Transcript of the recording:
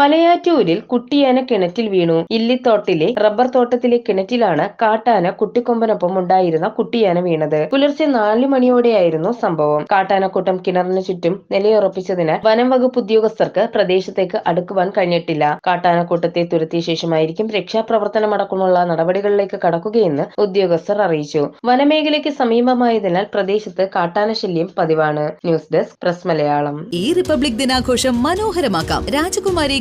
മലയാറ്റൂരിൽ കുട്ടിയാന കിണറ്റിൽ വീണു. ഇല്ലിത്തോട്ടിലെ റബ്ബർ തോട്ടത്തിലെ കിണറ്റിലാണ് കാട്ടാന കുട്ടിക്കൊമ്പനൊപ്പം ഉണ്ടായിരുന്ന കുട്ടിയാന വീണത്. പുലർച്ചെ നാലു മണിയോടെയായിരുന്നു സംഭവം. കാട്ടാനക്കൂട്ടം കിണറിന് ചുറ്റും നിലയുറപ്പിച്ചതിനാൽ വനം വകുപ്പ് ഉദ്യോഗസ്ഥർക്ക് പ്രദേശത്തേക്ക് അടുക്കുവാൻ കഴിഞ്ഞിട്ടില്ല. കാട്ടാനക്കൂട്ടത്തെ തുരത്തിയ ശേഷമായിരിക്കും രക്ഷാപ്രവർത്തനമടക്കമുള്ള നടപടികളിലേക്ക് കടക്കുകയെന്ന് ഉദ്യോഗസ്ഥർ അറിയിച്ചു. വനമേഖലയ്ക്ക് സമീപമായതിനാൽ പ്രദേശത്ത് കാട്ടാന ശല്യം പതിവാണ്. News desk press Malayalam. ഈ റിപ്പബ്ലിക് ദിനാഘോഷം മനോഹരമാക്കാം. രാജകുമാരി